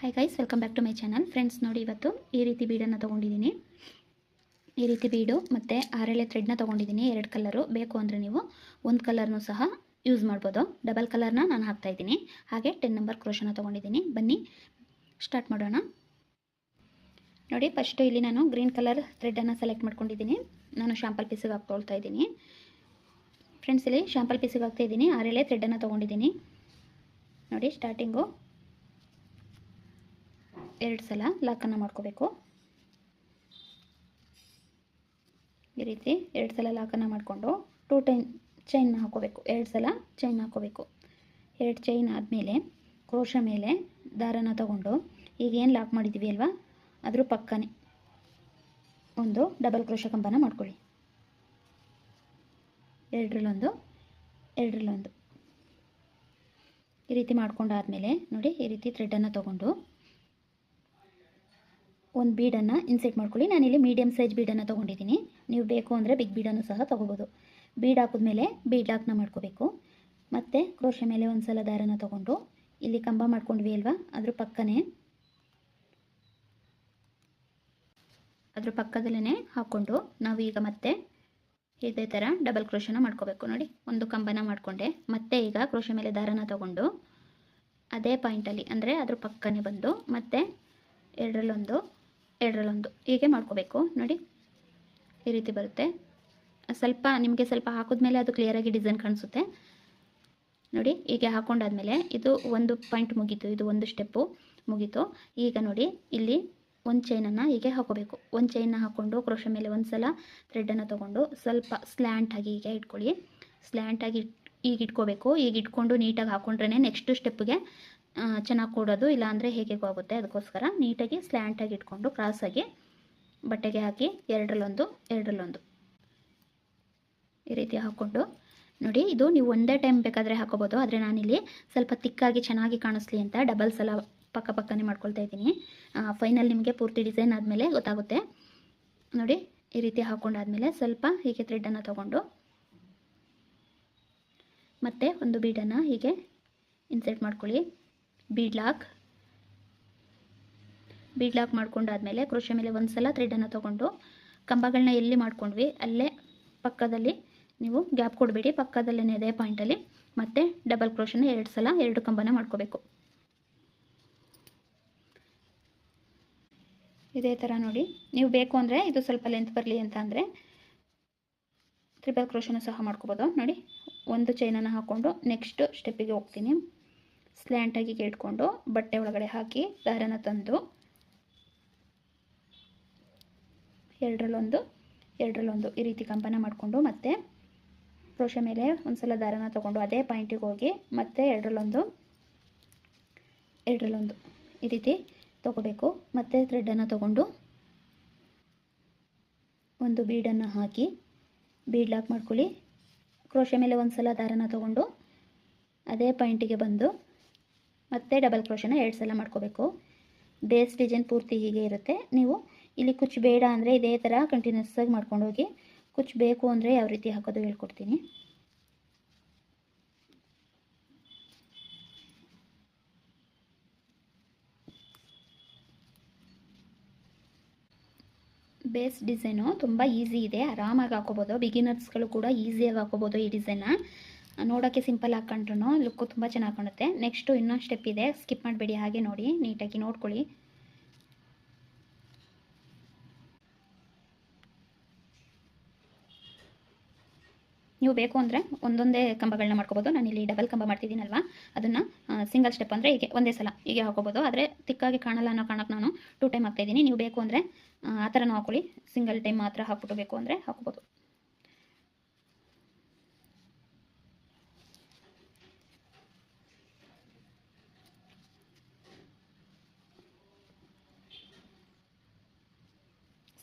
Hi guys welcome back to my channel friends ನೋಡಿ ಇವತ್ತು ಈ ರೀತಿ ಬೀಡನ್ನು ತೊಗೊಂಡಿದ್ದೀನಿ. ಈ ರೀತಿ ಬೀಡು ಮತ್ತು ಆರೆಳೆ ಥ್ರೆಡ್ನ ತೊಗೊಂಡಿದ್ದೀನಿ, ಎರಡು ಕಲರು ಬೇಕು ಅಂದರೆ ನೀವು ಒಂದು ಕಲರ್ನೂ ಸಹ ಯೂಸ್ ಮಾಡ್ಬೋದು. ಡಬಲ್ ಕಲರ್ನ ನಾನು ಹಾಕ್ತಾಯಿದ್ದೀನಿ ಹಾಗೆ ಟೆನ್ ನಂಬರ್ ಕ್ರೋಶನ ತೊಗೊಂಡಿದ್ದೀನಿ. ಬನ್ನಿ ಸ್ಟಾರ್ಟ್ ಮಾಡೋಣ. ನೋಡಿ ಫಸ್ಟು ಇಲ್ಲಿ ನಾನು ಗ್ರೀನ್ ಕಲರ್ ಥ್ರೆಡನ್ನು ಸೆಲೆಕ್ಟ್ ಮಾಡ್ಕೊಂಡಿದ್ದೀನಿ. ನಾನು ಶಾಂಪಲ್ ಪೀಸಿಗೆ ಹಾಕ್ಕೊಳ್ತಾ ಇದ್ದೀನಿ. ಫ್ರೆಂಡ್ಸ್ ಇಲ್ಲಿ ಶಾಂಪಲ್ ಪೀಸಿಗೆ ಹಾಕ್ತಾ ಇದ್ದೀನಿ. ಆರೆಳೆ ಥ್ರೆಡನ್ನು ತೊಗೊಂಡಿದ್ದೀನಿ. ನೋಡಿ ಸ್ಟಾರ್ಟಿಂಗು ಎರಡು ಸಲ ಲಾಕನ್ನು ಮಾಡ್ಕೋಬೇಕು. ಈ ರೀತಿ ಎರಡು ಸಲ ಲಾಕನ್ನು ಮಾಡಿಕೊಂಡು ಟೂ ಟೈಮ್ ಚೈನ್ನ ಹಾಕೋಬೇಕು. ಎರಡು ಸಲ ಚೈನ್ ಹಾಕೋಬೇಕು. ಎರಡು ಚೈನ್ ಆದಮೇಲೆ ಕ್ರೋಶ ಮೇಲೆ ದಾರನ ತಗೊಂಡು ಈಗ ಏನು ಲಾಕ್ ಮಾಡಿದ್ದೀವಿ ಅಲ್ವಾ? ಅದ್ರ ಪಕ್ಕನೇ ಒಂದು ಡಬಲ್ ಕ್ರೋಶ ಕಂಬನ ಮಾಡ್ಕೊಳ್ಳಿ. ಎರಡರಲ್ಲೊಂದು ಎರಡರಲ್ಲೊಂದು. ಈ ರೀತಿ ಮಾಡ್ಕೊಂಡಾದಮೇಲೆ ನೋಡಿ ಈ ರೀತಿ ಥ್ರೆಡನ್ನು ತೊಗೊಂಡು ಒಂದು ಬೀಡನ್ನು ಇನ್ಸೆಟ್ ಮಾಡ್ಕೊಳ್ಳಿ. ನಾನಿಲ್ಲಿ ಮೀಡಿಯಮ್ ಸೈಜ್ ಬೀಡನ್ನು ತೊಗೊಂಡಿದ್ದೀನಿ. ನೀವು ಬೇಕು ಅಂದರೆ ಬಿಗ್ ಬೀಡನ್ನು ಸಹ ತೊಗೋಬೋದು. ಬೀಡ್ ಹಾಕಿದ್ಮೇಲೆ ಬೀಡ್ ಲಾಕ್ನ ಮಾಡ್ಕೋಬೇಕು. ಮತ್ತು ಕ್ರೋಶೆ ಮೇಲೆ ಒಂದು ಸಲ ದಾರನ ತೊಗೊಂಡು ಇಲ್ಲಿ ಕಂಬ ಮಾಡ್ಕೊಂಡ್ವಿ ಅಲ್ವಾ? ಅದ್ರ ಪಕ್ಕನೇ ಅದ್ರ ಪಕ್ಕದಲ್ಲೇ ಹಾಕ್ಕೊಂಡು ನಾವು ಈಗ ಮತ್ತೆ ಇದೇ ಥರ ಡಬಲ್ ಕ್ರೋಶನ ಮಾಡ್ಕೋಬೇಕು. ನೋಡಿ, ಒಂದು ಕಂಬನ ಮಾಡಿಕೊಂಡೆ. ಮತ್ತೆ ಈಗ ಕ್ರೋಶೆ ಮೇಲೆ ದಾರನ ತೊಗೊಂಡು ಅದೇ ಪಾಯಿಂಟಲ್ಲಿ, ಅಂದರೆ ಅದ್ರ ಪಕ್ಕನೇ ಬಂದು ಮತ್ತೆ ಎರಡರಲ್ಲೊಂದು ಎರಡರಲ್ಲೊಂದು. ಹೀಗೆ ಮಾಡ್ಕೋಬೇಕು. ನೋಡಿ, ಈ ರೀತಿ ಬರುತ್ತೆ. ಸ್ವಲ್ಪ ನಿಮಗೆ ಸ್ವಲ್ಪ ಹಾಕಿದ್ಮೇಲೆ ಅದು ಕ್ಲಿಯರಾಗಿ ಡಿಸೈನ್ ಕಾಣಿಸುತ್ತೆ. ನೋಡಿ, ಹೀಗೆ ಹಾಕೊಂಡಾದ್ಮೇಲೆ ಇದು ಒಂದು ಪಾಯಿಂಟ್ ಮುಗೀತು. ಇದು ಒಂದು ಸ್ಟೆಪ್ಪು ಮುಗೀತು. ಈಗ ನೋಡಿ, ಇಲ್ಲಿ ಒಂದು ಚೈನನ್ನು ಹೀಗೆ ಹಾಕೋಬೇಕು. ಒಂದು ಚೈನ್ನ ಹಾಕ್ಕೊಂಡು ಕ್ರೋಶ ಮೇಲೆ ಒಂದು ಸಲ ಥ್ರೆಡನ್ನು ತೊಗೊಂಡು ಸ್ವಲ್ಪ ಸ್ಲ್ಯಾಂಟಾಗಿ ಹೀಗೆ ಇಟ್ಕೊಳ್ಳಿ. ಸ್ಲ್ಯಾಂಟಾಗಿ ಈಗ ಇಟ್ಕೋಬೇಕು. ಈಗ ಇಟ್ಕೊಂಡು ನೀಟಾಗಿ ಹಾಕ್ಕೊಂಡ್ರೇ ನೆಕ್ಸ್ಟ್ ಸ್ಟೆಪ್ಗೆ ಚೆನ್ನಾಗಿ ಕೊಡೋದು, ಇಲ್ಲಾಂದರೆ ಹೇಗೆ ಆಗುತ್ತೆ ಅದಕ್ಕೋಸ್ಕರ ನೀಟಾಗಿ ಸ್ಲ್ಯಾಂಟಾಗಿ ಇಟ್ಕೊಂಡು ಕ್ರಾಸಾಗಿ ಬಟ್ಟೆಗೆ ಹಾಕಿ ಎರಡರಲ್ಲೊಂದು ಎರಡರಲ್ಲೊಂದು. ಈ ರೀತಿ ಹಾಕ್ಕೊಂಡು ನೋಡಿ, ಇದು ನೀವು ಒಂದೇ ಟೈಮ್ ಬೇಕಾದರೆ ಹಾಕೋಬೋದು, ಆದರೆ ನಾನಿಲ್ಲಿ ಸ್ವಲ್ಪ ತಿಕ್ಕಾಗಿ ಚೆನ್ನಾಗಿ ಕಾಣಿಸ್ಲಿ ಅಂತ ಡಬಲ್ ಸಲ ಪಕ್ಕ ಪಕ್ಕನೇ ಮಾಡ್ಕೊಳ್ತಾ ಇದ್ದೀನಿ. ಫೈನಲ್ ನಿಮಗೆ ಪೂರ್ತಿ ಡಿಸೈನ್ ಆದಮೇಲೆ ಗೊತ್ತಾಗುತ್ತೆ. ನೋಡಿ, ಈ ರೀತಿ ಹಾಕ್ಕೊಂಡಾದ್ಮೇಲೆ ಸ್ವಲ್ಪ ಹೀಗೆ ಥ್ರೆಡನ್ನು ತೊಗೊಂಡು ಮತ್ತೆ ಒಂದು ಬೀಡನ್ನು ಹೀಗೆ ಇನ್ಸರ್ಟ್ ಮಾಡ್ಕೊಳ್ಳಿ. ಬೀಡ್ ಲಾಕ್ ಬೀಡ್ ಲಾಕ್ ಮಾಡ್ಕೊಂಡಾದ್ಮೇಲೆ ಕ್ರೋಶೆ ಮೇಲೆ ಒಂದು ಸಲ ಥ್ರೆಡನ್ನು ತೊಗೊಂಡು ಕಂಬಗಳನ್ನ ಎಲ್ಲಿ ಮಾಡ್ಕೊಂಡ್ವಿ, ಅಲ್ಲೇ ಪಕ್ಕದಲ್ಲಿ ನೀವು ಗ್ಯಾಪ್ ಕೊಡಬೇಡಿ. ಪಕ್ಕದಲ್ಲೇ ಅದೇ ಪಾಯಿಂಟಲ್ಲಿ ಮತ್ತೆ ಡಬಲ್ ಕ್ರೋಶನ ಎರಡು ಸಲ ಎರಡು ಕಂಬನ ಮಾಡ್ಕೋಬೇಕು. ಇದೇ ಥರ ನೋಡಿ. ನೀವು ಬೇಕು ಅಂದರೆ ಇದು ಸ್ವಲ್ಪ ಲೆಂತ್ ಬರಲಿ ಅಂತ ಅಂದರೆ ತ್ರಿಬಲ್ ಕ್ರೋಶನ ಸಹ ಮಾಡ್ಕೋಬೋದು. ನೋಡಿ, ಒಂದು ಚೈನನ್ನು ಹಾಕ್ಕೊಂಡು ನೆಕ್ಸ್ಟ್ ಸ್ಟೆಪ್ಪಿಗೆ ಹೋಗ್ತೀನಿ. ಸ್ಲ್ಯಾಂಟಾಗಿ ಗೇಟ್ಕೊಂಡು ಬಟ್ಟೆ ಒಳಗಡೆ ಹಾಕಿ ದಾರನ ತಂದು ಎರಡರಲ್ಲೊಂದು ಎರಡರಲ್ಲೊಂದು ಈ ರೀತಿ ಕಂಪನ ಮಾಡಿಕೊಂಡು ಮತ್ತೆ ಕ್ರೋಶ ಮೇಲೆ ಒಂದು ಸಲ ದಾರನ ತಗೊಂಡು ಅದೇ ಪಾಯಿಂಟಿಗೆ ಹೋಗಿ ಮತ್ತೆ ಎರಡರಲ್ಲೊಂದು ಎರಡರಲ್ಲೊಂದು ಈ ರೀತಿ ತೊಗೋಬೇಕು. ಮತ್ತೆ ಥ್ರೆಡ್ಡನ್ನು ತಗೊಂಡು ಒಂದು ಬೀಡನ್ನು ಹಾಕಿ ಬೀಡ್ ಲಾಕ್ ಮಾಡ್ಕೊಳ್ಳಿ. ಕ್ರೋಶ ಮೇಲೆ ಒಂದು ಸಲ ದಾರನ ತಗೊಂಡು ಅದೇ ಪಾಯಿಂಟಿಗೆ ಬಂದು ಮತ್ತೆ ಡಬಲ್ ಕ್ರೋಶನ ಎರಡು ಸಲ ಮಾಡ್ಕೋಬೇಕು. ಬೇಸ್ ಡಿಸೈನ್ ಪೂರ್ತಿ ಹೀಗೆ ಇರುತ್ತೆ. ನೀವು ಇಲ್ಲಿ ಕುಚ್ ಬೇಡ ಅಂದರೆ ಇದೇ ಥರ ಕಂಟಿನ್ಯೂಸ್ ಆಗಿ ಮಾಡ್ಕೊಂಡು ಹೋಗಿ ಕುಚ್ ಬೇಕು ಅಂದರೆ ಯಾವ ರೀತಿ ಹಾಕೋದು ಹೇಳ್ಕೊಡ್ತೀನಿ. ಬೇಸ್ ಡಿಸೈನು ತುಂಬ ಈಸಿ ಇದೆ. ಆರಾಮಾಗಿ ಹಾಕೋಬೋದು. ಬಿಗಿನರ್ಸ್ಗಳು ಕೂಡ ಈಸಿಯಾಗಿ ಹಾಕೋಬೋದು ಈ ಡಿಸೈನ್ನ ನೋಡೋಕ್ಕೆ ಸಿಂಪಲ್ ಹಾಕ್ಕೊಂಡ್ರು ಲುಕ್ಕು ತುಂಬ ಚೆನ್ನಾಗಿ ಕಾಣುತ್ತೆ ನೆಕ್ಸ್ಟು ಇನ್ನೊಂದು ಸ್ಟೆಪ್ ಇದೆ. ಸ್ಕಿಪ್ ಮಾಡಬೇಡಿ, ಹಾಗೆ ನೋಡಿ, ನೀಟಾಗಿ ನೋಡ್ಕೊಳ್ಳಿ. ನೀವು ಬೇಕು ಅಂದರೆ ಒಂದೊಂದೇ ಕಂಬಗಳನ್ನ ಮಾಡ್ಕೋಬೋದು. ನಾನು ಇಲ್ಲಿ ಡಬಲ್ ಕಂಬ ಮಾಡ್ತಿದ್ದೀನಲ್ವಾ? ಅದನ್ನು ಸಿಂಗಲ್ ಸ್ಟೆಪ್ ಅಂದರೆ ಹೀಗೆ, ಒಂದೇ ಸಲ ಹೀಗೆ ಹಾಕೋಬೋದು. ಆದರೆ ತಿಕ್ಕಾಗಿ ಕಾಣಲ್ಲ ಅನ್ನೋ ಕಾರಣಕ್ಕೆ ನಾನು ಟೂ ಟೈಮ್ ಹಾಕ್ತಾಯಿದ್ದೀನಿ ನೀವು ಬೇಕು ಅಂದರೆ ಆ ಥರನೂ ಹಾಕೊಳ್ಳಿ. ಸಿಂಗಲ್ ಟೈಮ್ ಮಾತ್ರ ಹಾಕ್ಬಿಟ್ಟು ಬೇಕು ಅಂದರೆ ಹಾಕ್ಬೋದು.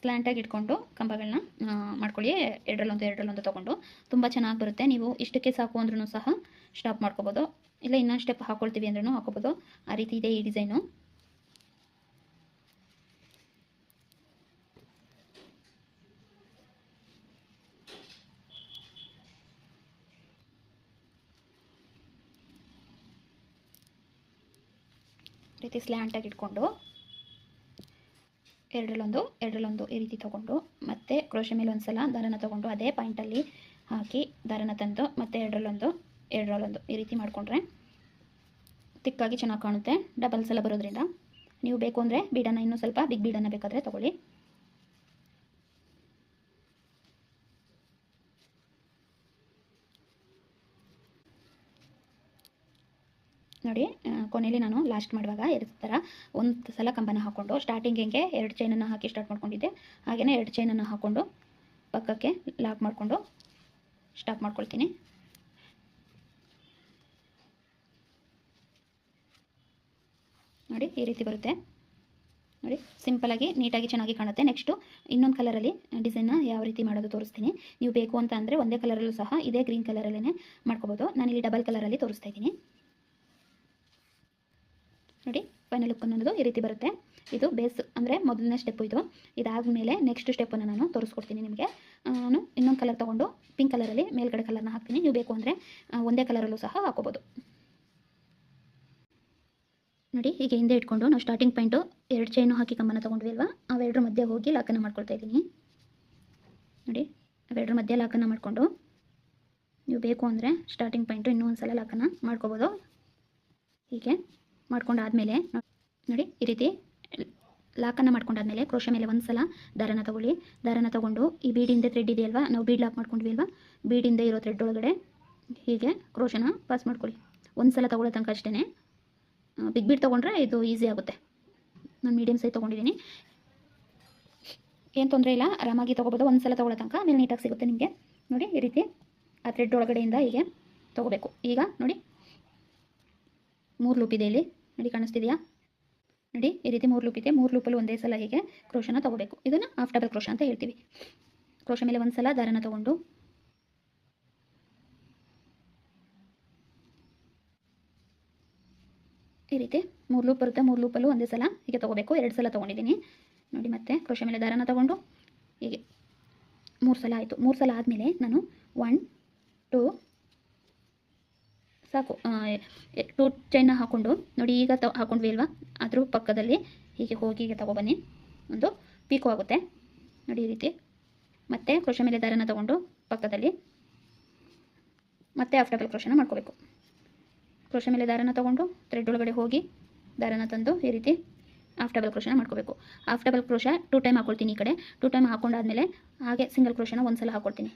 ಸ್ಲ್ಯಾಂಟಾಗಿ ಇಟ್ಕೊಂಡು ಕಂಬಗಳನ್ನ ಮಾಡ್ಕೊಳ್ಳಿ. ಎರಡರಲ್ಲೊಂದು ಎರಡರಲ್ಲೊಂದು ತೊಗೊಂಡು. ತುಂಬ ಚೆನ್ನಾಗಿ ಬರುತ್ತೆ. ನೀವು ಇಷ್ಟಕ್ಕೆ ಸಾಕು ಅಂದ್ರೂ ಸಹ ಸ್ಟಾಪ್ ಮಾಡ್ಕೋಬೋದು. ಇಲ್ಲ ಇನ್ನೊಂದು ಸ್ಟೆಪ್ ಹಾಕ್ಕೊಳ್ತೀವಿ ಅಂದ್ರೂ ಹಾಕೋಬೋದು. ಆ ರೀತಿ ಇದೆ ಈ ಡಿಸೈನು ರೀತಿ ಸ್ಲ್ಯಾಂಟಾಗಿ ಇಟ್ಕೊಂಡು ಎರಡರಲ್ಲೊಂದು ಎರಡರಲ್ಲೊಂದು ಈ ರೀತಿ ತೊಗೊಂಡು ಮತ್ತೆ ಕ್ರೋಶೆ ಮೇಲೆ ಒಂದು ಸಲ ದಾರನ ತೊಗೊಂಡು ಅದೇ ಪಾಯಿಂಟಲ್ಲಿ ಹಾಕಿ ದಾರನ ತಂದು ಮತ್ತೆ ಎರಡರಲ್ಲೊಂದು ಎರಡರಲ್ಲೊಂದು ಈ ರೀತಿ ಮಾಡಿಕೊಂಡ್ರೆ ತಿಕ್ಕಾಗಿ ಚೆನ್ನಾಗಿ ಕಾಣುತ್ತೆ. ಡಬಲ್ ಸಲ ಬರೋದ್ರಿಂದ. ನೀವು ಬೇಕು ಅಂದರೆ ಬೀಡನ್ನು ಇನ್ನೂ ಸ್ವಲ್ಪ ಬಿಗ್ ಬೀಡನ್ನು ಬೇಕಾದರೆ ತೊಗೊಳ್ಳಿ. ನೋಡಿ ಕೊನೆಯಲ್ಲಿ ನಾನು ಲಾಸ್ಟ್ ಮಾಡುವಾಗ ಎರಡು ಥರ ಒಂದು ಸಲ ಕಂಬನ ಹಾಕ್ಕೊಂಡು ಸ್ಟಾರ್ಟಿಂಗ್ ಹೆಂಗೆ ಎರಡು ಚೈನನ್ನು ಹಾಕಿ ಸ್ಟಾರ್ಟ್ ಮಾಡ್ಕೊಂಡಿದ್ದೆ. ಹಾಗೆಯೇ ಎರಡು ಚೈನನ್ನು ಹಾಕ್ಕೊಂಡು ಪಕ್ಕಕ್ಕೆ ಲಾಕ್ ಮಾಡಿಕೊಂಡು ಸ್ಟಾಪ್ ಮಾಡ್ಕೊಳ್ತೀನಿ. ನೋಡಿ, ಈ ರೀತಿ ಬರುತ್ತೆ. ನೋಡಿ ಸಿಂಪಲಾಗಿ ನೀಟಾಗಿ ಚೆನ್ನಾಗಿ ಕಾಣುತ್ತೆ. ನೆಕ್ಸ್ಟು ಇನ್ನೊಂದು ಕಲರಲ್ಲಿ ಡಿಸೈನ್ನ ಯಾವ ರೀತಿ ಮಾಡೋದು ತೋರಿಸ್ತೀನಿ. ನೀವು ಬೇಕು ಅಂತ ಅಂದರೆ ಒಂದೇ ಕಲರಲ್ಲೂ ಸಹ, ಇದೇ ಗ್ರೀನ್ ಕಲರಲ್ಲೇ ಮಾಡ್ಕೋಬೋದು. ನಾನಿಲ್ಲಿ ಡಬಲ್ ಕಲರಲ್ಲಿ ತೋರಿಸ್ತಾ ಇದ್ದೀನಿ. ನೋಡಿ ಫೈನಲ್ ಲುಕ್ ಅನ್ನೋದು ಈ ರೀತಿ ಬರುತ್ತೆ. ಇದು ಬೇಸ್ ಅಂದರೆ ಮೊದಲನೇ ಸ್ಟೆಪ್ಪು ಇದು. ಇದಾದಮೇಲೆ ನೆಕ್ಸ್ಟ್ ಸ್ಟೆಪ್ಪನ್ನು ನಾನು ತೋರಿಸ್ಕೊಡ್ತೀನಿ ನಿಮಗೆ. ನಾನು ಇನ್ನೊಂದು ಕಲರ್ ತೊಗೊಂಡು ಪಿಂಕ್ ಕಲರಲ್ಲಿ ಮೇಲ್ಗಡೆ ಕಲರ್ನ ಹಾಕ್ತೀನಿ. ನೀವು ಬೇಕು ಅಂದರೆ ಒಂದೇ ಕಲರಲ್ಲೂ ಸಹ ಹಾಕೋಬೋದು ನೋಡಿ, ಹೀಗೆ ಹಿಂದೆ ಇಟ್ಕೊಂಡು ನಾವು ಸ್ಟಾರ್ಟಿಂಗ್ ಪಾಯಿಂಟು ಎರಡು ಚೈನು ಹಾಕಿ ಕಂಬನ ತೊಗೊಂಡ್ವಿ ಅಲ್ವಾ? ಅವೆರಡರ ಮಧ್ಯೆ ಹೋಗಿ ಲಾಕನ್ನು ಮಾಡ್ಕೊಳ್ತಾ ಇದ್ದೀನಿ. ನೋಡಿ, ಅವೆರಡರ ಮಧ್ಯೆ ಲಾಕನ್ನು ಮಾಡಿಕೊಂಡು ನೀವು ಬೇಕು ಅಂದರೆ ಸ್ಟಾರ್ಟಿಂಗ್ ಪಾಯಿಂಟು ಇನ್ನೂ ಒಂದು ಸಲ ಲಾಕನ್ನು ಮಾಡ್ಕೋಬೋದು. ಹೀಗೆ. ಮಾಡ್ಕೊಂಡಾದಮೇಲೆ, ನೋಡಿ, ಈ ರೀತಿ ಲಾಕನ್ನು ಮಾಡ್ಕೊಂಡಾದ್ಮೇಲೆ ಕ್ರೋಶ ಮೇಲೆ ಒಂದು ಸಲ ದಾರನ ತಗೊಳ್ಳಿ. ದಾರನ ತಗೊಂಡು ಈ ಬೀಡಿಂದ ಥ್ರೆಡ್ ಇದೆಯಲ್ವಾ? ನಾವು ಬೀಡ್ ಲಾಕ್ ಮಾಡ್ಕೊಂಡ್ವಿ ಅಲ್ವಾ ಬೀಡಿಂದ ಇರೋ ಥ್ರೆಡ್ ಒಳಗಡೆ ಹೀಗೆ ಕ್ರೋಶನ ಪಾಸ್ ಮಾಡ್ಕೊಳ್ಳಿ. ಒಂದು ಸಲ ತಗೊಳ್ಳೋ ತನಕ ಅಷ್ಟೇ ಬಿಗ್ ಬೀಡ್ ತೊಗೊಂಡ್ರೆ ಇದು ಈಸಿ ಆಗುತ್ತೆ. ನಾನು ಮೀಡಿಯಮ್ ಸೈಜ್ ತೊಗೊಂಡಿದ್ದೀನಿ. ಏನು ತೊಂದರೆ ಇಲ್ಲ, ಆರಾಮಾಗಿ ತೊಗೋಬೋದು. ಒಂದು ಸಲ ತೊಗೊಳ್ಳೋ ತನಕ, ಆಮೇಲೆ ನೀಟಾಗಿ ಸಿಗುತ್ತೆ ನಿಮಗೆ. ನೋಡಿ, ಈ ರೀತಿ ಆ ಥ್ರೆಡ್ ಒಳಗಡೆಯಿಂದ ಹೀಗೆ ತೊಗೋಬೇಕು. ಈಗ ನೋಡಿ, ಮೂರು ಲೂಪ್ ಇದೆ ಇಲ್ಲಿ. ನೋಡಿ, ಕಾಣಿಸ್ತಿದೆಯಾ? ನೋಡಿ, ಈ ರೀತಿ ಮೂರು ಲೂಪ್ ಇದೆ. ಮೂರು ಲೂಪಲ್ಲಿ ಒಂದೇ ಸಲ ಹೀಗೆ ಕ್ರೋಶನ ತೊಗೋಬೇಕು. ಇದನ್ನು ಹಾಫ್ ಡಬಲ್ ಕ್ರೋಶ ಅಂತ ಹೇಳ್ತೀವಿ. ಕ್ರೋಶ ಮೇಲೆ ಒಂದು ಸಲ ದಾರನ ತಗೊಂಡು. ಈ ರೀತಿ ಮೂರು ಲೂಪ್ ಬರುತ್ತೆ. ಮೂರು ಲೂಪಲ್ಲೂ ಒಂದೇ ಸಲ ಹೀಗೆ ತೊಗೋಬೇಕು. ಎರಡು ಸಲ ತೊಗೊಂಡಿದ್ದೀನಿ. ನೋಡಿ, ಮತ್ತೆ ಕ್ರೋಶ ಮೇಲೆ ದಾರನ ತಗೊಂಡು ಹೀಗೆ ಮೂರು ಸಲ ಆಯಿತು. ಮೂರು ಸಲ ಆದಮೇಲೆ ನಾನು ಒನ್ ಟೂ ಸಾಕು. ಟೂ ಚೈನ ಹಾಕ್ಕೊಂಡು ನೋಡಿ ಈಗ ತ ಹಾಕೊಂಡ್ವಿ ಅಲ್ವಾ ಅದ್ರ ಪಕ್ಕದಲ್ಲಿ ಹೀಗೆ ಹೋಗಿ ಹೀಗೆ ತಗೊಬನ್ನಿ. ಒಂದು ಪೀಕು ಆಗುತ್ತೆ. ನೋಡಿ ಈ ರೀತಿ. ಮತ್ತೆ ಕ್ರೋಶ ಮೇಲೆ ದಾರನ ತಗೊಂಡು ಪಕ್ಕದಲ್ಲಿ ಮತ್ತೆ ಆಫ್ ಡಬಲ್ ಕ್ರೋಶನ ಮಾಡ್ಕೋಬೇಕು. ಕ್ರೋಶ ಮೇಲೆ ದಾರನ ತಗೊಂಡು ಥ್ರೆಡ್ ಒಳಗಡೆ ಹೋಗಿ ದಾರನ ತಂದು ಈ ರೀತಿ ಹಾಫ್ ಡಬಲ್ ಕ್ರೋಶನ ಮಾಡ್ಕೋಬೇಕು. Half double crochet two time ಹಾಕೊಳ್ತೀನಿ ಈ ಕಡೆ. ಟೂ ಟೈಮ್ ಹಾಕೊಂಡಾದ್ಮೇಲೆ ಹಾಗೆ ಸಿಂಗಲ್ ಕ್ರೋಶನ ಒಂದು ಸಲ ಹಾಕ್ಕೊಳ್ತೀನಿ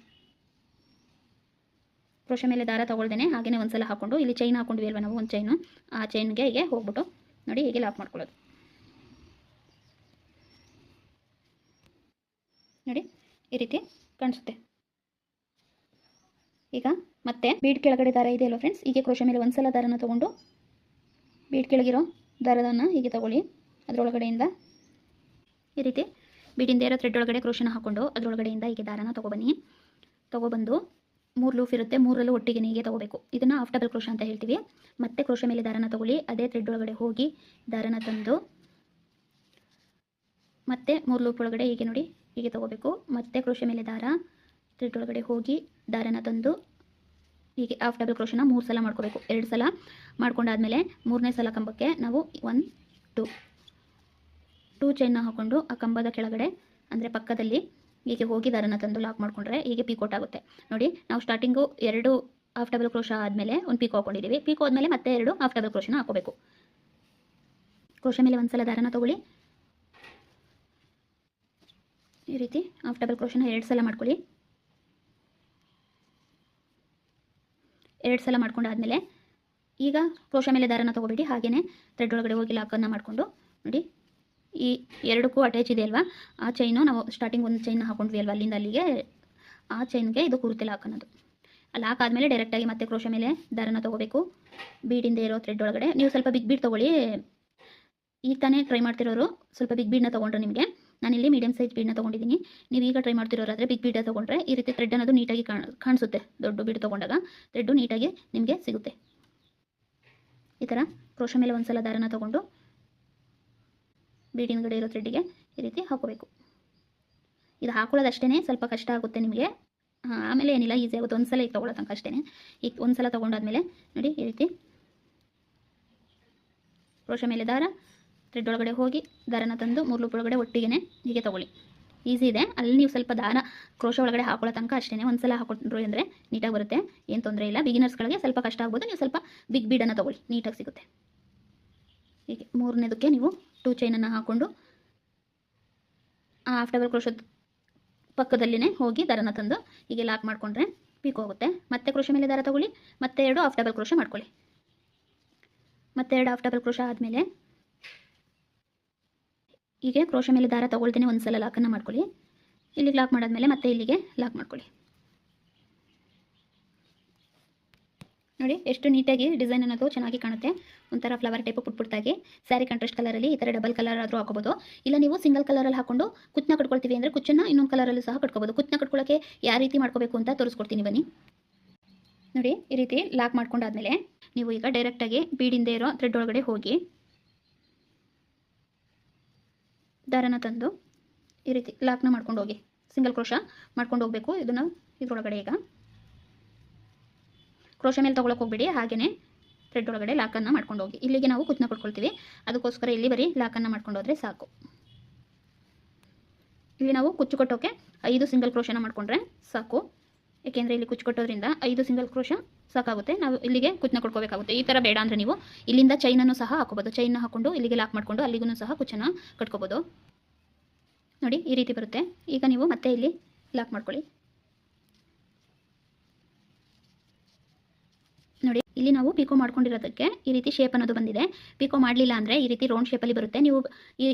ಕ್ರೋಶ ಮೇಲೆ ದಾರ ತೊಗೊಳ್ದೇನೆ ಹಾಗೆಯೇ ಒಂದು ಸಲ ಹಾಕ್ಕೊಂಡು ಇಲ್ಲಿ ಚೈನ್ ಹಾಕೊಂಡ್ವಿ ಅಲ್ವಾ ನಾವು, ಒಂದು ಚೈನು ಆ ಚೈನ್ಗೆ ಹೀಗೆ ಹೋಗ್ಬಿಟ್ಟು ನೋಡಿ ಹೀಗೆ ಲಾಕ್ ಮಾಡ್ಕೊಳ್ಳೋದು. ನೋಡಿ, ಈ ರೀತಿ ಕಾಣಿಸುತ್ತೆ. ಈಗ ಮತ್ತೆ ಬೀಡ್ ಕೆಳಗಡೆ ದಾರ ಇದೆ ಅಲ್ವಾ ಫ್ರೆಂಡ್ಸ್ ಹೀಗೆ ಕ್ರೋಶ ಮೇಲೆ ಒಂದು ಸಲ ದಾರನ ತೊಗೊಂಡು, ಬೀಡ್ ಕೆಳಗಿರೋ ದಾರದನ್ನು ಹೀಗೆ ತಗೊಳ್ಳಿ, ಅದರೊಳಗಡೆಯಿಂದ. ಈ ರೀತಿ ಬೀಡಿಂದ ಇರೋ ಥ್ರೆಡ್ ಒಳಗಡೆ ಕ್ರೋಶನ ಹಾಕ್ಕೊಂಡು ಅದರೊಳಗಡೆಯಿಂದ ಹೀಗೆ ದಾರನ ತೊಗೊಬನ್ನಿ. ತೊಗೊಬಂದು ಮೂರು ಲೂಫ್ ಇರುತ್ತೆ ಮೂರಲ್ಲೂ ಒಟ್ಟಿಗೆ ನೀಗೆ ತಗೋಬೇಕು. ಇದನ್ನು ಆಫ್ ಡಬಲ್ ಕ್ರೋಶ ಅಂತ ಹೇಳ್ತೀವಿ. ಮತ್ತೆ ಕ್ರೋಶ ಮೇಲೆ ದಾರನ ತಗೊಳ್ಳಿ, ಅದೇ ಥ್ರೆಡ್ ಒಳಗಡೆ ಹೋಗಿ ದಾರನ ತಂದು, ಮತ್ತೆ ಮೂರು ಲೂಪ್ ಒಳಗಡೆ ಹೀಗೆ ನೋಡಿ, ಹೀಗೆ ತಗೋಬೇಕು. ಮತ್ತೆ ಕ್ರೋಶ ಮೇಲೆ ದಾರ ಥ್ರೆಡ್ ಒಳಗಡೆ ಹೋಗಿ ದಾರನ ತಂದು, ಹೀಗೆ ಆಫ್ ಡಬಲ್ ಕ್ರೋಶನ ಮೂರು ಸಲ ಮಾಡ್ಕೋಬೇಕು. ಎರಡು ಸಲ ಮಾಡ್ಕೊಂಡಾದ್ಮೇಲೆ ಮೂರನೇ ಸಲ ಕಂಬಕ್ಕೆ ನಾವು ಒನ್ ಟು ಟೂ ಚೈನ್ನ ಹಾಕ್ಕೊಂಡು ಆ ಕಂಬದ ಕೆಳಗಡೆ, ಅಂದರೆ ಪಕ್ಕದಲ್ಲಿ ಹೀಗೆ ಹೋಗಿ ದಾರನ ತಂದು ಲಾಕ್ ಮಾಡಿಕೊಂಡ್ರೆ ಹೀಗೆ ಪೀಕೋಟ್ ಆಗುತ್ತೆ. ನೋಡಿ, ನಾವು ಸ್ಟಾರ್ಟಿಂಗು ಎರಡು ಹಾಫ್ ಡಬಲ್ ಕ್ರೋಶ ಆದಮೇಲೆ ಒಂದು ಪೀಕೋ ಹಾಕೊಂಡಿದ್ದೀವಿ ಪೀಕೋ ಆದಮೇಲೆ ಮತ್ತೆ ಎರಡು ಹಾಫ್ ಡಬಲ್ ಕ್ರೋಶನ ಹಾಕೋಬೇಕು ಕ್ರೋಶ ಮೇಲೆ ಒಂದು ಸಲ ದಾರನ ತೊಗೊಳ್ಳಿ. ಈ ರೀತಿ ಹಾಫ್ ಡಬಲ್ ಕ್ರೋಶನ ಎರಡು ಸಲ ಮಾಡ್ಕೊಳ್ಳಿ. ಎರಡು ಸಲ ಮಾಡ್ಕೊಂಡಾದ್ಮೇಲೆ ಈಗ ಕ್ರೋಶ ಮೇಲೆ ದಾರನ ತೊಗೊಬೇಡಿ. ಹಾಗೆಯೇ ಥ್ರೆಡ್ ಒಳಗಡೆ ಹೋಗಿ ಲಾಕನ್ನು ಮಾಡಿಕೊಂಡು. ನೋಡಿ ಈ ಎರಡಕ್ಕೂ ಅಟ್ಯಾಚ್ ಇದೆ ಅಲ್ವಾ? ಆ ಚೈನು ನಾವು ಸ್ಟಾರ್ಟಿಂಗ್ ಒಂದು ಚೈನ್ ಹಾಕೊಂಡ್ವಿ ಅಲ್ವಾ ಅಲ್ಲಿಂದ ಅಲ್ಲಿಗೆ? ಆ ಚೈನ್ಗೆ ಇದು ಕೂರುತ್ತೆ ಹಾಕೋದು ಅಲ್ಲಿ ಹಾಕಾದ್ಮೇಲೆ ಡೈರೆಕ್ಟಾಗಿ ಮತ್ತೆ ಕ್ರೋಶ ಮೇಲೆ ದಾರನ ತೊಗೋಬೇಕು. ಬೀಡಿಂದ ಇರೋ ಥ್ರೆಡ್ ಒಳಗಡೆ. ನೀವು ಸ್ವಲ್ಪ ಬಿಗ್ ಬೀಡ್ ತೊಗೊಳ್ಳಿ. ಈಗ ತಾನೇ ಟ್ರೈ ಮಾಡ್ತಿರೋರು ಸ್ವಲ್ಪ ಬಿಗ್ ಬೀಡ್ನ ತೊಗೊಂಡ್ರೆ ನಿಮಗೆ. ನಾನಿಲ್ಲಿ ಮೀಡಿಯಮ್ ಸೈಜ್ ಬೀಡ್ನ ತೊಗೊಂಡಿದ್ದೀನಿ. ನೀವು ಈಗ ಟ್ರೈ ಮಾಡ್ತಿರೋರಾದರೆ ಬಿಗ್ ಬೀಡ ತೊಗೊಂಡ್ರೆ ಈ ರೀತಿ ಥ್ರೆಡ್ ಅನ್ನೋದು ನೀಟಾಗಿ ಕಾಣ, ಕಾಣಿಸುತ್ತೆ ದೊಡ್ಡ ಬೀಡ್ ತೊಗೊಂಡಾಗ. ಥ್ರೆಡ್ಡು ನೀಟಾಗಿ ನಿಮಗೆ ಸಿಗುತ್ತೆ. ಈ ಥರ ಕ್ರೋಶ ಮೇಲೆ ಒಂದು ಸಲ ದಾರನ ತೊಗೊಂಡು ಬೀಡಿನ ಇರೋ ಥ್ರೆಡ್ಡಿಗೆ ಈ ರೀತಿ ಹಾಕೋಬೇಕು. ಇದು ಹಾಕೊಳ್ಳೋದಷ್ಟೇ ಸ್ವಲ್ಪ ಕಷ್ಟ ಆಗುತ್ತೆ ನಿಮಗೆ. ಆಮೇಲೆ ಏನಿಲ್ಲ ಈಸಿ ಆಗುತ್ತೆ. ಒಂದು ಸಲ ಈಗ ತೊಗೊಳ್ಳೋ ತನಕ ಅಷ್ಟೇ ಈಗ ಒಂದು ಸಲ ತೊಗೊಂಡಾದ್ಮೇಲೆ ನೋಡಿ ಈ ರೀತಿ. ಕ್ರೋಶ ಮೇಲೆ ದಾರ ಥ್ರೆಡ್ ಒಳಗಡೆ ಹೋಗಿ ದಾರನ ತಂದು ಮೂರು ಲೂಪ್ ಒಳಗಡೆ ಒಟ್ಟಿಗೆ ಹೀಗೆ ತೊಗೊಳ್ಳಿ. ಈಸಿ ಇದೆ. ಅಲ್ಲಿ ನೀವು ಸ್ವಲ್ಪ ದಾರ, ಕ್ರೋಶ ಒಳಗಡೆ ಹಾಕೊಳ್ಳೋ ತನಕ ಅಷ್ಟೇ ಒಂದ್ಸಲ ಹಾಕೊಂಡ್ರು ಅಂದರೆ ನೀಟಾಗಿ ಬರುತ್ತೆ. ಏನು ತೊಂದರೆ ಇಲ್ಲ. ಬಿಗಿನರ್ಸ್ಗಳಿಗೆ ಸ್ವಲ್ಪ ಕಷ್ಟ ಆಗ್ಬೋದು. ನೀವು ಸ್ವಲ್ಪ ಬಿಗ್ ಬೀಡನ್ನು ತೊಗೊಳ್ಳಿ. ನೀಟಾಗಿ ಸಿಗುತ್ತೆ. ಹೀಗೆ ಮೂರನೇದಕ್ಕೆ ನೀವು ಟೂ ಚೈನನ್ನು ಹಾಕ್ಕೊಂಡು ಆ ಹಾಫ್ ಡಬಲ್ ಕ್ರೋಶದ ಪಕ್ಕದಲ್ಲಿನೇ ಹೋಗಿ ದಾರನ ತಂದು ಹೀಗೆ ಲಾಕ್ ಮಾಡಿಕೊಂಡ್ರೆ ಪೀಕ್ ಹೋಗುತ್ತೆ. ಮತ್ತೆ ಕ್ರೋಶ ಮೇಲೆ ದಾರ ತಗೊಳ್ಳಿ, ಮತ್ತೆ ಎರಡು ಹಾಫ್ ಡಬಲ್ ಕ್ರೋಶ ಮಾಡ್ಕೊಳ್ಳಿ. ಮತ್ತೆ ಎರಡು ಹಾಫ್ ಡಬಲ್ ಕ್ರೋಶ ಆದಮೇಲೆ ಹೀಗೆ ಕ್ರೋಶ ಮೇಲೆ ದಾರ ತಗೊಳ್ತೀನಿ ಒಂದು ಸಲ ಲಾಕನ್ನು ಮಾಡ್ಕೊಳ್ಳಿ. ಇಲ್ಲಿಗೆ ಲಾಕ್ ಮಾಡಾದ್ಮೇಲೆ ಮತ್ತೆ ಇಲ್ಲಿಗೆ ಲಾಕ್ ಮಾಡ್ಕೊಳ್ಳಿ. ನೋಡಿ, ಎಷ್ಟು ನೀಟಾಗಿ ಡಿಸೈನ್ ಅನ್ನೋದು ಚೆನ್ನಾಗಿ ಕಾಣುತ್ತೆ. ಒಂಥರ ಫ್ಲವರ್ ಟೈಪ್ ಪುಟ್ ಪುಟ್ಟಾಗಿ ಸ್ಯಾರಿ ಕಂಟ್ರೆಸ್ಟ್ ಕಲರಲ್ಲಿ ಈ ಥರ ಡಬಲ್ ಕಲರ್ ಆದರೂ ಹಾಕೋಬೋದು ಇಲ್ಲ ನೀವು ಸಿಂಗಲ್ ಕಲರಲ್ಲಿ ಹಾಕೊಂಡು ಕುಚ್ಚನ್ನ ಕಟ್ಕೊಳ್ತೀವಿ ಅಂದರೆ ಕುಚ್ಚನ್ನು ಇನ್ನೊಂದು ಕಲರಲ್ಲೂ ಸಹ ಕಟ್ಕೋಬೋದು. ಕುತ್ನ ಕಟ್ಕೊಳ್ಳೋಕ್ಕೆ ಯಾವ ರೀತಿ ಮಾಡ್ಕೋಬೇಕು ಅಂತ ತೋರಿಸ್ಕೊಡ್ತೀನಿ, ಬನ್ನಿ. ನೋಡಿ, ಈ ರೀತಿ ಲಾಕ್ ಮಾಡ್ಕೊಂಡಾದ್ಮೇಲೆ ನೀವು ಈಗ ಡೈರೆಕ್ಟಾಗಿ ಬೀಡಿಂದ ಇರೋ ಥ್ರೆಡ್ ಒಳಗಡೆ ಹೋಗಿ ದಾರನ ತಂದು ಈ ರೀತಿ ಲಾಕ್ನ ಮಾಡ್ಕೊಂಡು ಹೋಗಿ. ಸಿಂಗಲ್ ಕ್ರೋಶ ಮಾಡ್ಕೊಂಡು ಹೋಗಬೇಕು ಇದನ್ನು ಇದರೊಳಗಡೆ ಈಗ. ಕ್ರೋಶ ಮೇಲೆ ತೊಗೊಳಕ್ಕೆ ಹೋಗ್ಬೇಡಿ ಹಾಗೆಯೇ ಥ್ರೆಡ್ ಒಳಗಡೆ ಲಾಕನ್ನು ಮಾಡ್ಕೊಂಡು ಹೋಗಿ. ಇಲ್ಲಿಗೆ ನಾವು ಕುತ್ನ ಕೊಟ್ಕೊಳ್ತೀವಿ ಅದಕ್ಕೋಸ್ಕರ ಇಲ್ಲಿ ಬರೀ ಲಾಕನ್ನು ಮಾಡ್ಕೊಂಡು ಹೋದರೆ ಸಾಕು. ಇಲ್ಲಿ ನಾವು ಕುಚ್ಚು ಕಟ್ಟೋಕೆ ಐದು ಸಿಂಗಲ್ ಕ್ರೋಶನ ಮಾಡಿಕೊಂಡ್ರೆ ಸಾಕು. ಏಕೆಂದರೆ ಇಲ್ಲಿ ಕುಚ್ಚು ಕಟ್ಟೋದ್ರಿಂದ ಐದು ಸಿಂಗಲ್ ಕ್ರೋಶ ಸಾಕಾಗುತ್ತೆ. ನಾವು ಇಲ್ಲಿಗೆ ಕುಚ್ಚನ್ನ ಕೊಟ್ಕೋಬೇಕಾಗುತ್ತೆ ಈ ಥರ ಬೇಡ ಅಂದರೆ ನೀವು ಇಲ್ಲಿಂದ ಚೈನನ್ನು ಸಹ ಹಾಕೋಬೋದು. ಚೈನ್ನ ಹಾಕೊಂಡು ಇಲ್ಲಿಗೆ ಲಾಕ್ ಮಾಡಿಕೊಂಡು ಅಲ್ಲಿಗೂ ಸಹ ಕುಚ್ಚನ್ನು ಕಟ್ಕೋಬೋದು. ನೋಡಿ, ಈ ರೀತಿ ಬರುತ್ತೆ. ಈಗ ನೀವು ಮತ್ತೆ ಇಲ್ಲಿ ಲಾಕ್ ಮಾಡ್ಕೊಳ್ಳಿ. ನೋಡಿ, ಇಲ್ಲಿ ನಾವು ಪಿಕೋ ಮಾಡ್ಕೊಂಡಿರೋದಕ್ಕೆ ಈ ರೀತಿ ಶೇಪ್ ಅನ್ನೋದು ಬಂದಿದೆ. ಪಿಕೋ ಮಾಡಲಿಲ್ಲ ಅಂದರೆ ಈ ರೀತಿ ರೌಂಡ್ ಶೇಪಲ್ಲಿ ಬರುತ್ತೆ. ನೀವು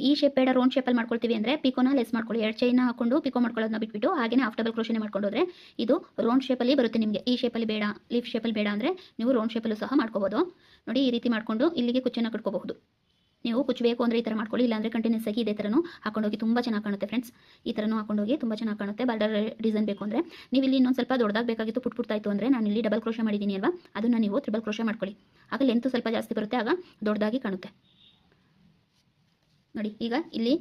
ಈ- ಶೇಪ್ ಬೇಡ ರೌಂಡ್ ಶೇಪಲ್ಲಿ ಮಾಡ್ಕೊಳ್ತೀವಿ ಅಂದರೆ ಪಿಕೋನ ಲೆಸ್ ಮಾಡ್ಕೊಳ್ಳಿ. ಎರಡು ಚೈನ ಹಾಕೊಂಡು ಪಿಕೋ ಮಾಡ್ಕೊಳ್ಳೋದನ್ನ ಬಿಟ್ಬಿಟ್ಟು ಹಾಗೆಯೇ ಆಫ್ ಡಬಲ್ ಕ್ರೋಶನೆ ಮಾಡ್ಕೊಂಡೋದ್ರೆ ಇದು ರೌಂಡ್ ಶೇಪಲ್ಲಿ ಬರುತ್ತೆ ನಿಮಗೆ. ಈ ಶೇಪಲ್ಲಿ ಬೇಡ ಲೀಫ್ ಶೇಪಲ್ಲಿ ಬೇಡ ಅಂದರೆ ನೀವು ರೌಂಡ್ ಶೇಪಲ್ಲೂ ಸಹ ಮಾಡ್ಕೋಬೋದು. ನೋಡಿ, ಈ ರೀತಿ ಮಾಡಿಕೊಂಡು ಇಲ್ಲಿಗೆ ಕುಚ್ಚನ್ನು ಕಟ್ಕೋಬಹುದು. ನೀವು ಕುಚ್ಚು ಬೇಕು ಅಂದರೆ ಈ ಥರ ಮಾಡ್ಕೊಳ್ಳಿ, ಇಲ್ಲಾಂದರೆ ಕಂಟಿನ್ಯೂಸ್ ಆಗಿ ಇದೇ ಥರನೂ ಹಾಕೊಂಡೋಗಿ ತುಂಬ ಚೆನ್ನಾಗಿ ಕಾಣುತ್ತೆ ಫ್ರೆಂಡ್ಸ್ ಈ ಥರನೂ ಹಾಕೊಂಡೋಗಿ ತುಂಬ ಚೆನ್ನಾಗಿ ಕಾಣುತ್ತೆ. ಬಾರ್ಡರ್ ಡಿಸೈನ್ ಬೇಕು ಅಂದರೆ. ನೀವು ಇಲ್ಲಿ ಇನ್ನೊಂದು ಸ್ವಲ್ಪ ದೊಡ್ಡದಾಗ ಬೇಕಾಗಿತ್ತು ಪುಟ್ ಪುಟ್ಟಾಯಿತು ಅಂದರೆ ನಾನು ಇಲ್ಲಿ ಡಬಲ್ ಕ್ರೋಶ ಮಾಡಿದ್ದೀನಿ ಅಲ್ವಾ? ಅದನ್ನು ನೀವು ತ್ರಿಬಲ್ ಕ್ರೋಶ ಮಾಡ್ಕೊಳ್ಳಿ. ಆಗ ಲೆಂತ್ ಸ್ವಲ್ಪ ಜಾಸ್ತಿ ಬರುತ್ತೆ, ಆಗ ದೊಡ್ಡದಾಗಿ ಕಾಣುತ್ತೆ. ನೋಡಿ, ಈಗ ಇಲ್ಲಿ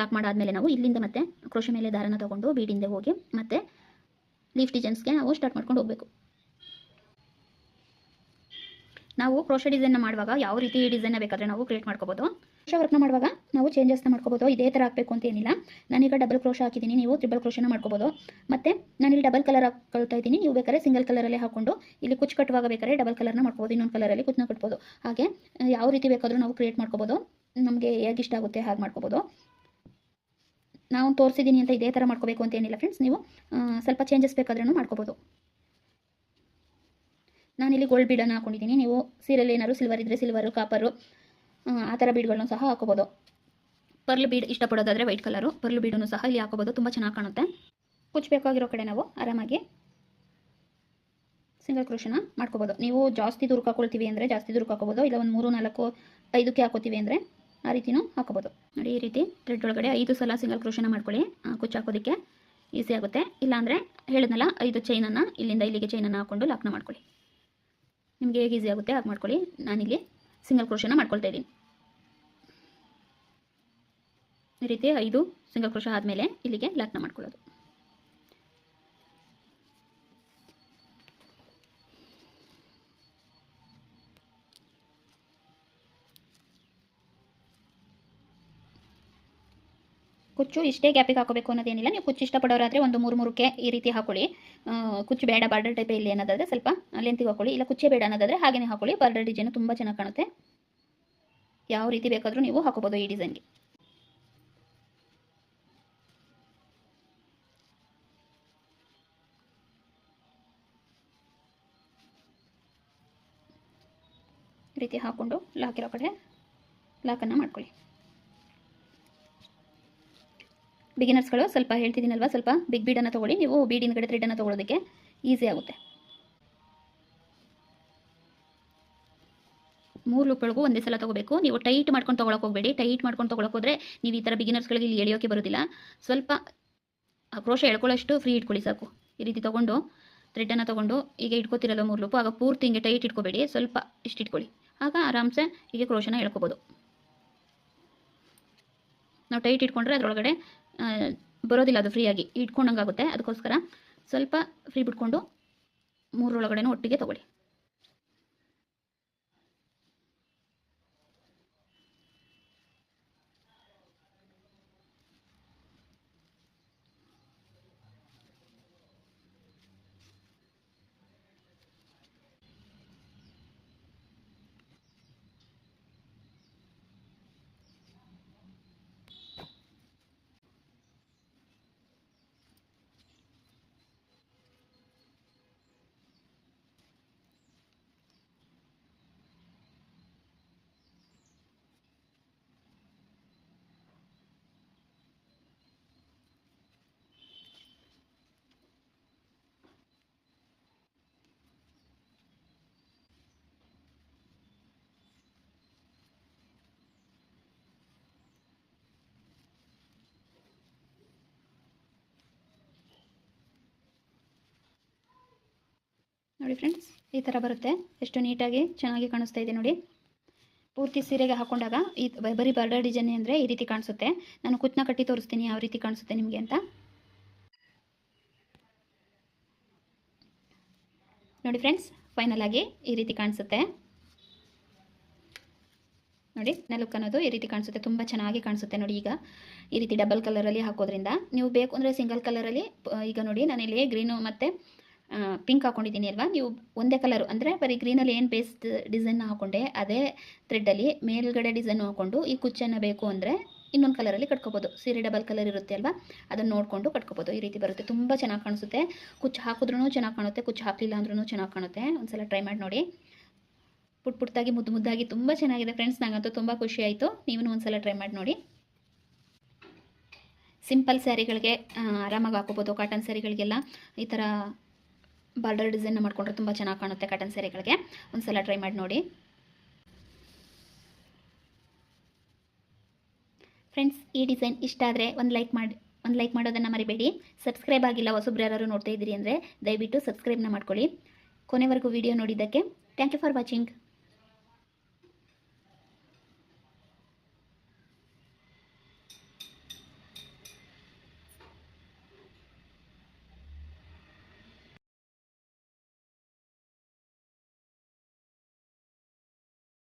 ಲಾಕ್ ಮಾಡಾದ್ಮೇಲೆ ನಾವು ಇಲ್ಲಿಂದ ಮತ್ತೆ ಕ್ರೋಶ ಮೇಲೆ ದಾರನ ತಗೊಂಡು ಬೀಡಿಂದ ಹೋಗಿ ಮತ್ತೆ ಲೀಫ್ ಡಿಸೈನ್ಸ್ಗೆ ನಾವು ಸ್ಟಾರ್ಟ್ ಮಾಡ್ಕೊಂಡು ಹೋಗಬೇಕು. ನಾವು ಕ್ರೋಶ ಡಿಸೈನ್ ಮಾಡುವಾಗ ಯಾವ ರೀತಿ ಡಿಸೈನ್ ಬೇಕಾದ್ರೆ ನಾವು ಕ್ರಿಯೇಟ್ ಮಾಡ್ಕೋಬೋದು. ಕ್ರೋಶ ವರ್ಕ್ನ ಮಾಡುವಾಗ ನಾವು ಚೇಂಜಸ್ನ ಮಾಡ್ಕೋಬೋದು. ಇದೇ ಥರ ಹಾಕಬೇಕು ಅಂತ ಏನಿಲ್ಲ. ನಾನೀಗ ಡಬಲ್ ಕ್ರೋಶ ಹಾಕಿದ್ದೀನಿ. ನೀವು ತ್ರಿಬಲ್ ಕ್ರೋಶನ ಮಾಡ್ಕೋಬೋದು. ಮತ್ತು ನಾನಿಲ್ಲಿ ಡಬಲ್ ಕಲರ್ ಹಾಕೊಳ್ತಾ ಇದ್ದೀನಿ. ನೀವು ಬೇಕಾದ್ರೆ ಸಿಂಗಲ್ ಕಲರಲ್ಲೇ ಹಾಕೊಂಡು ಇಲ್ಲಿ ಕುಚ್ಚು ಕಟ್ಟುವಾಗ ಬೇಕಾದ್ರೆ ಡಬಲ್ ಕಲರ್ನ ಮಾಡ್ಕೋಬಹುದು ಇನ್ನೊಂದು ಕಲರಲ್ಲಿ ಕುಚ್ಚನ್ನ ಕಟ್ಬೋದು. ಹಾಗೆ ಯಾವ ರೀತಿ ಬೇಕಾದರೂ ನಾವು ಕ್ರಿಯೇಟ್ ಮಾಡ್ಕೋಬೋದು. ನಮಗೆ ಹೇಗೆ ಇಷ್ಟ ಆಗುತ್ತೆ ಹಾಗೆ ಮಾಡ್ಕೋಬೋದು. ನಾವು ತೋರಿಸಿದ್ದೀನಿ ಅಂತ ಇದೇ ಥರ ಮಾಡ್ಕೋಬೇಕು ಅಂತ ಏನಿಲ್ಲ ಫ್ರೆಂಡ್ಸ್ ನೀವು ಸ್ವಲ್ಪ ಚೇಂಜಸ್ ಬೇಕಾದ್ರೂ ಮಾಡ್ಕೋಬೋದು. ನಾನಿಲ್ಲಿ ಗೋಲ್ಡ್ ಬೀಡನ್ನು ಹಾಕೊಂಡಿದ್ದೀನಿ. ನೀವು ಸೀರೆಯಲ್ಲಿ ಏನಾದ್ರು ಸಿಲ್ವರ್ ಇದ್ದರೆ ಸಿಲ್ವರು ಕಾಪರು ಆ ಥರ ಬೀಡ್ಗಳನ್ನು ಸಹ ಹಾಕೋಬೋದು. ಪರ್ಲ್ ಬೀಡ್ ಇಷ್ಟಪಡೋದಾದರೆ ವೈಟ್ ಕಲರು ಪರ್ಲ್ ಬೀಡನ್ನು ಸಹ ಇಲ್ಲಿ ಹಾಕೋಬೋದು. ತುಂಬ ಚೆನ್ನಾಗಿ ಕಾಣುತ್ತೆ. ಕುಚ್ಚಬೇಕಾಗಿರೋ ಕಡೆ ನಾವು ಆರಾಮಾಗಿ ಸಿಂಗಲ್ ಕ್ರೋಶನ ಮಾಡ್ಕೋಬೋದು. ನೀವು ಜಾಸ್ತಿ ದುರ್ಗ ಹಾಕೊಳ್ತೀವಿ ಅಂದರೆ ಜಾಸ್ತಿ ದುರ್ಗ ಹಾಕೋಬೋದು. ಇಲ್ಲ ಒಂದು ಮೂರು, ನಾಲ್ಕು, ಐದಕ್ಕೆ ಹಾಕೋತೀವಿ ಅಂದರೆ ಆ ರೀತಿನೂ ಹಾಕೋಬೋದು. ನೋಡಿ ಈ ರೀತಿ ಥ್ರೆಡ್ ಒಳಗಡೆ ಐದು ಸಲ ಸಿಂಗಲ್ ಕ್ರೋಶನ ಮಾಡ್ಕೊಳ್ಳಿ. ಕುಚ್ಚು ಹಾಕೋದಕ್ಕೆ ಈಸಿ ಆಗುತ್ತೆ. ಇಲ್ಲಾಂದರೆ ಹೇಳಿದ್ನಲ್ಲ, ಐದು ಚೈನನ್ನು ಇಲ್ಲಿಂದ ಇಲ್ಲಿಗೆ ಚೈನನ್ನು ಹಾಕ್ಕೊಂಡು ಲಾಕ್ನ ಮಾಡ್ಕೊಳ್ಳಿ. ನಿಮಗೆ ಹೇಗೆ ಈಸಿ ಆಗುತ್ತೆ ಹಾಗೆ ಮಾಡ್ಕೊಳ್ಳಿ. ನಾನಿಲ್ಲಿ ಸಿಂಗಲ್ ಕ್ರೋಶನ ಮಾಡ್ಕೊಳ್ತಾ ಇದ್ದೀನಿ. ಈ ರೀತಿ ಐದು ಸಿಂಗಲ್ ಕ್ರೋಶ ಆದಮೇಲೆ ಇಲ್ಲಿಗೆ ಲಾಕ್ನ ಮಾಡ್ಕೊಳ್ಳೋದು. ಕುಚ್ಚು ಇಷ್ಟೇ ಗ್ಯಾಪಿಗೆ ಹಾಕೋಬೇಕು ಅನ್ನೋದೇನಿಲ್ಲ. ನೀವು ಕುಚ್ಚು ಇಷ್ಟಪಡೋರಾದರೆ ಒಂದು ಮೂರು ಮೂರಕ್ಕೆ ಈ ರೀತಿ ಹಾಕೊಳ್ಳಿ. ಕುಚ್ಚು ಬೇಡ, ಬಾರ್ಡರ್ ಟೈಪ್ ಇಲ್ಲಿ ಅನ್ನೋದಾದರೆ ಸ್ವಲ್ಪ ಲೆಂತಿಗೆ ಹಾಕೊಳ್ಳಿ. ಇಲ್ಲ ಕುಚ್ಚೇ ಬೇಡ ಅನ್ನೋದಾದರೆ ಹಾಗೆಯೇ ಹಾಕೊಳ್ಳಿ. ಬಾರ್ಡರ್ ಡಿಸೈನು ತುಂಬ ಚೆನ್ನಾಗಿ ಕಾಣುತ್ತೆ. ಯಾವ ರೀತಿ ಬೇಕಾದರೂ ನೀವು ಹಾಕೋಬೋದು ಈ ಡಿಸೈನ್ಗೆ ರೀತಿ ಹಾಕ್ಕೊಂಡು ಲಾಕ್ ಇರೋ ಕಡೆ ಲಾಕನ್ನು ಮಾಡ್ಕೊಳ್ಳಿ. ಬಿಗಿನರ್ಸ್ಗಳು ಸ್ವಲ್ಪ ಹೇಳ್ತಿದ್ದೀನಲ್ವ? ಸ್ವಲ್ಪ ಬಿಗ್ ಬೀಡನ್ನು ತೊಗೊಳ್ಳಿ. ನೀವು ಬೀಡಿನ ಕಡೆ ಥ್ರೆಡನ್ನು ತೊಗೊಳೋದಕ್ಕೆ ಈಸಿ ಆಗುತ್ತೆ. ಮೂರು ಲೂಪ್ಗಳಿಗೂ ಒಂದೇ ಸಲ ತೊಗೋಬೇಕು. ನೀವು ಟೈಟ್ ಮಾಡ್ಕೊಂಡು ತೊಗೊಳಕ್ಕೆ ಹೋಗಬೇಡಿ. ಟೈಟ್ ಮಾಡ್ಕೊಂಡು ತೊಗೊಳಕ್ಕೆ ಹೋದರೆ ನೀವು ಈ ಥರ ಬಿಗಿನರ್ಸ್ಗಳಿಗೆ ಇಲ್ಲಿ ಎಳೆಯೋಕ್ಕೆ ಬರೋದಿಲ್ಲ. ಸ್ವಲ್ಪ ಕ್ರೋಶ ಎಳ್ಕೊಳ್ಳೋಷ್ಟು ಫ್ರೀ ಇಟ್ಕೊಳ್ಳಿ ಸಾಕು. ಈ ರೀತಿ ತೊಗೊಂಡು ಥ್ರೆಡನ್ನು ತೊಗೊಂಡು ಈಗ ಇಟ್ಕೋತಿರಲ್ಲ ಮೂರು ಲೂಪು ಆಗ ಪೂರ್ತಿ ಹಿಂಗೆ ಟೈಟ್ ಇಟ್ಕೋಬೇಡಿ. ಸ್ವಲ್ಪ ಇಷ್ಟು ಇಟ್ಕೊಳ್ಳಿ. ಆಗ ಆರಾಮ್ಸೆ ಈಗ ಕ್ರೋಶನ ಎಳ್ಕೋಬೋದು. ನಾವು ಟೈಟ್ ಇಟ್ಕೊಂಡ್ರೆ ಅದರೊಳಗಡೆ ಬರೋದಿಲ್ಲ ಅದು ಫ್ರೀಯಾಗಿ ಇಟ್ಕೊಂಡಂಗಾಗುತ್ತೆ. ಅದಕ್ಕೋಸ್ಕರ ಸ್ವಲ್ಪ ಫ್ರೀ ಬಿಟ್ಕೊಂಡು ಮೂರರೊಳಗಡೆನೂ ಒಟ್ಟಿಗೆ ತೊಗೊಳ್ಳಿ. ನೋಡಿ ಫ್ರೆಂಡ್ಸ್ ಈ ಥರ ಬರುತ್ತೆ. ಎಷ್ಟು ನೀಟಾಗಿ ಚೆನ್ನಾಗಿ ಕಾಣಿಸ್ತಾ ಇದೆ ನೋಡಿ. ಪೂರ್ತಿ ಸೀರೆಗೆ ಹಾಕೊಂಡಾಗ ಈ ಬರೀ ಬಾರ್ಡರ್ ಡಿಸೈನ್ ಅಂದರೆ ಈ ರೀತಿ ಕಾಣಿಸುತ್ತೆ. ನಾನು ಕುತ್ನ ಕಟ್ಟಿ ತೋರಿಸ್ತೀನಿ ಯಾವ ರೀತಿ ಕಾಣಿಸುತ್ತೆ ನಿಮಗೆ ಅಂತ. ನೋಡಿ ಫ್ರೆಂಡ್ಸ್ ಫೈನಲ್ ಆಗಿ ಈ ರೀತಿ ಕಾಣಿಸುತ್ತೆ. ನೋಡಿ ಲುಕ್ ಅನ್ನೋದು ಈ ರೀತಿ ಕಾಣಿಸುತ್ತೆ. ತುಂಬ ಚೆನ್ನಾಗಿ ಕಾಣಿಸುತ್ತೆ ನೋಡಿ ಈಗ. ಈ ರೀತಿ ಡಬಲ್ ಕಲರಲ್ಲಿ ಹಾಕೋದ್ರಿಂದ. ನೀವು ಬೇಕು ಅಂದರೆ ಸಿಂಗಲ್ ಕಲರಲ್ಲಿ ಈಗ ನೋಡಿ, ನಾನಿಲ್ಲಿ ಗ್ರೀನು ಮತ್ತು ಪಿಂಕ್ ಹಾಕೊಂಡಿದ್ದೀನಿ ಅಲ್ವಾ? ನೀವು ಒಂದೇ ಕಲರು ಅಂದರೆ ಬರೀ ಗ್ರೀನಲ್ಲಿ ಏನು ಬೇಸ್ಡ್ ಡಿಸೈನ್ ಹಾಕೊಂಡೆ, ಅದೇ ಥ್ರೆಡ್ಡಲ್ಲಿ ಮೇಲ್ಗಡೆ ಡಿಸೈನ್ ಹಾಕ್ಕೊಂಡು ಈ ಕುಚ್ಚನ್ನು ಬೇಕು ಅಂದರೆ ಇನ್ನೊಂದು ಕಲರಲ್ಲಿ ಕಟ್ಕೋಬೋದು. ಸೀರೆ ಡಬಲ್ ಕಲರ್ ಇರುತ್ತೆ ಅಲ್ವಾ? ಅದನ್ನು ನೋಡಿಕೊಂಡು ಕಟ್ಕೋಬೋದು. ಈ ರೀತಿ ಬರುತ್ತೆ. ತುಂಬ ಚೆನ್ನಾಗಿ ಕಾಣಿಸುತ್ತೆ. ಕುಚ್ಚು ಹಾಕಿದ್ರೂ ಚೆನ್ನಾಗಿ ಕಾಣುತ್ತೆ, ಕುಚ್ಚು ಹಾಕಲಿಲ್ಲ ಅಂದ್ರೂ ಚೆನ್ನಾಗಿ ಕಾಣುತ್ತೆ. ಒಂದ್ಸಲ ಟ್ರೈ ಮಾಡಿ ನೋಡಿ. ಪುಟ್ ಪುಟ್ಟಾಗಿ, ಮುದ್ದು ಮುದ್ದಾಗಿ ತುಂಬ ಚೆನ್ನಾಗಿದೆ ಫ್ರೆಂಡ್ಸ್ ನನಗಂತೂ ತುಂಬ ಖುಷಿ ಆಯಿತು. ನೀವು ಒಂದ್ಸಲ ಟ್ರೈ ಮಾಡಿ ನೋಡಿ. ಸಿಂಪಲ್ ಸ್ಯಾರಿಗಳಿಗೆ ಆರಾಮಾಗಿ ಹಾಕೋಬೋದು ಕಾಟನ್ ಸ್ಯಾರಿಗಳಿಗೆಲ್ಲ ಈ ಥರ ಬಾರ್ಡರ್ ಡಿಸೈನ್ ಮಾಡಿಕೊಂಡ್ರೆ ತುಂಬ ಚೆನ್ನಾಗಿ ಕಾಣುತ್ತೆ ಕಾಟನ್ ಸೀರೆಗಳಿಗೆ. ಒಂದ್ಸಲ ಟ್ರೈ ಮಾಡಿ ನೋಡಿ. ಫ್ರೆಂಡ್ಸ್ ಈ ಡಿಸೈನ್ ಇಷ್ಟ ಆದರೆ ಒಂದು ಲೈಕ್ ಮಾಡಿ, ಒಂದು ಲೈಕ್ ಮಾಡೋದನ್ನು ಮರಿಬೇಡಿ. ಸಬ್ಸ್ಕ್ರೈಬ್ ಆಗಿಲ್ಲ ಹೊಸಬ್ರು ಯಾರು ನೋಡ್ತಾ ಇದ್ದೀರಿ ಅಂದರೆ ದಯವಿಟ್ಟು ಸಬ್ಸ್ಕ್ರೈಬ್ನ ಮಾಡ್ಕೊಳ್ಳಿ. ಕೊನೆವರೆಗೂ ವಿಡಿಯೋ ನೋಡಿದ್ದಕ್ಕೆ ಥ್ಯಾಂಕ್ ಯು ಫಾರ್ ವಾಚಿಂಗ್